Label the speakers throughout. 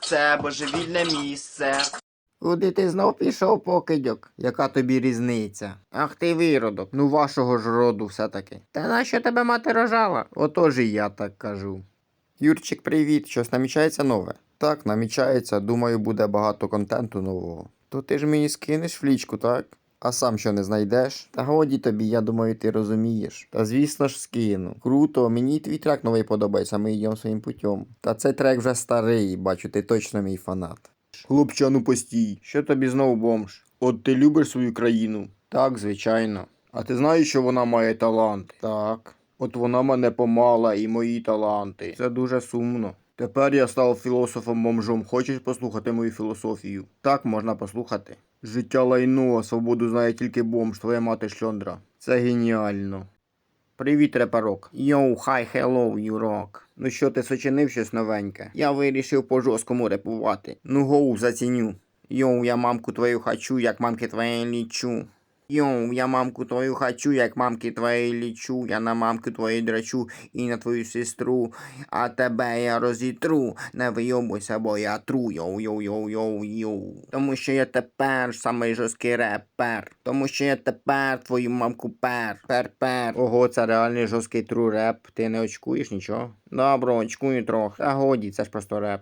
Speaker 1: Це божевільне місце. Куди ти знов пішов, покидьок? Яка тобі різниця? Ах ти виродок, ну вашого ж роду все-таки. Та нащо тебе мати рожала? Отож і я так кажу. Юрчик, привіт, щось намічається нове? Так, намічається, думаю, буде багато контенту нового. То ти ж мені скинеш флічку, так? А сам що не знайдеш? Та годі тобі, я думаю, ти розумієш. Та звісно ж скину. Круто, мені твій трек новий подобається, ми йдемо своїм путем. Та цей трек вже старий, бачу, ти точно мій фанат. Хлопчану постій, що тобі знову бомж? От ти любиш свою країну? Так, звичайно. А ти знаєш, що вона має талант? Так. От вона мене помала і мої таланти. Це дуже сумно. Тепер я став філософом бомжом. Хочеш послухати мою філософію? Так, можна послухати. Життя лайно, а свободу знає тільки бомж, твоя мати шльондра. Це геніально. Привіт, репарок. Йоу, хай, хеллоу, юрок. Ну що, ти сочинив щось новеньке? Я вирішив по жорсткому репувати. Ну гоу, заціню. Йоу, я мамку твою хочу, як мамки твоєї лічу. Йоу, я мамку твою хочу, як мамки твоєї лічу. Я на мамку твою драчу і на твою сестру. А тебе я розітру. Не вийобуйся, бо я тру. Йоу, йоу, йоу, йоу, йоу. Тому що я тепер самий жорсткий репер. Тому що я тепер твою мамку пер. Пер-пер. Ого, це реальний жорсткий тру реп. Ти не очкуєш нічого? Добре, очкую трохи. Та годі, це ж просто реп.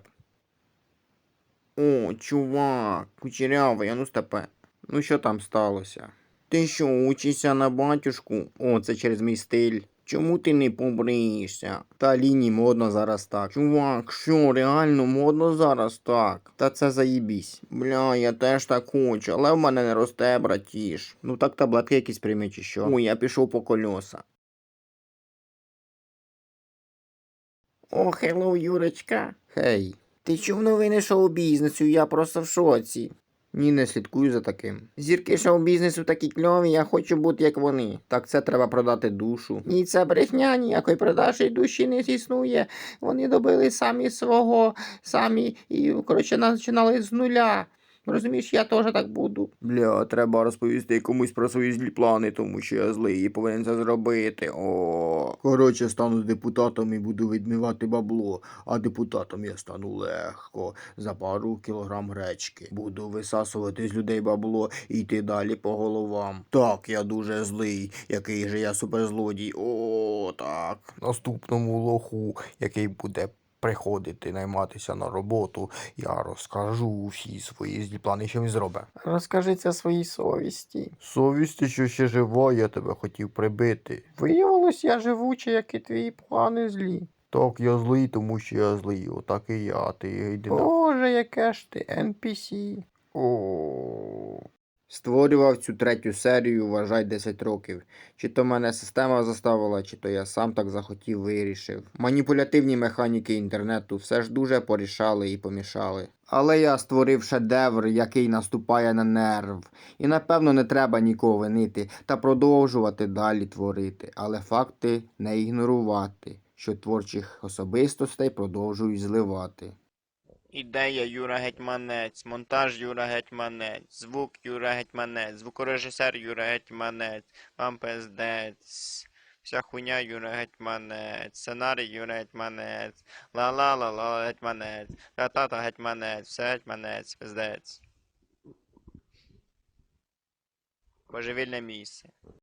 Speaker 1: О, чувак, кучерявий, а ну степе. Ну що там сталося? Ти що, учишся на батюшку? О, це через мій стиль. Чому ти не побриєшся? Та лінії модно зараз так. Чувак, що, реально модно зараз так? Та це заїбісь. Бля, я теж так хочу, але в мене не росте, братіш. Ну так таблетки якісь прийми чи що. Ой, я пішов по кольоса. О, хеллоу, Юрочка. Хей. Ти чув новини шоу-бізнесу? Я просто в шоці. Ні, не слідкую за таким. Зірки шоу-бізнесу такі кльові, я хочу бути як вони. Так це треба продати душу. Ні, це брехня, ніякої продажі душі не існує. Вони добили самі свого, самі і, коротше, починали з нуля. Розумієш, я теж так буду. Бля, треба розповісти комусь про свої злі плани, тому що я злий і повинен це зробити. О. Коротше, стану депутатом і буду відмивати бабло, а депутатом я стану легко. За пару кілограм гречки. Буду висасувати з людей бабло і йти далі по головам. Так, я дуже злий. Який же я суперзлодій. О, так. Наступному лоху, який буде приходити найматися на роботу, я розкажу всі свої злі плани, що він зробить. Розкажи це своїй совісті. Совісті, що ще жива, я тебе хотів прибити. Виявилось, я живучий, як і твої плани злі. Так, я злий, тому що я злий. Отак і я, ти йди. Боже, яке ж ти NPC. О. Створював цю третю серію, вважай 10 років. Чи то мене система заставила, чи то я сам так захотів вирішив. Маніпулятивні механіки інтернету все ж дуже порішали і помішали. Але я створив шедевр, який наступає на нерв. І напевно не треба нікого винити та продовжувати далі творити, але факти не ігнорувати, що творчих особистостей продовжують зливати.
Speaker 2: Ідея Юра Гетьманець, монтаж Юра Гетьманець, звук Юра Гетьманець, звукорежисер Юра Гетьманець, вам пиздець. Вся хуйня Юра Гетьманець, сценарій Юра Гетьманець, ла-ла-ла-ла Гетьманець, та-та-та Гетьманець, все Гетьманець, пиздець. Божевільне місце.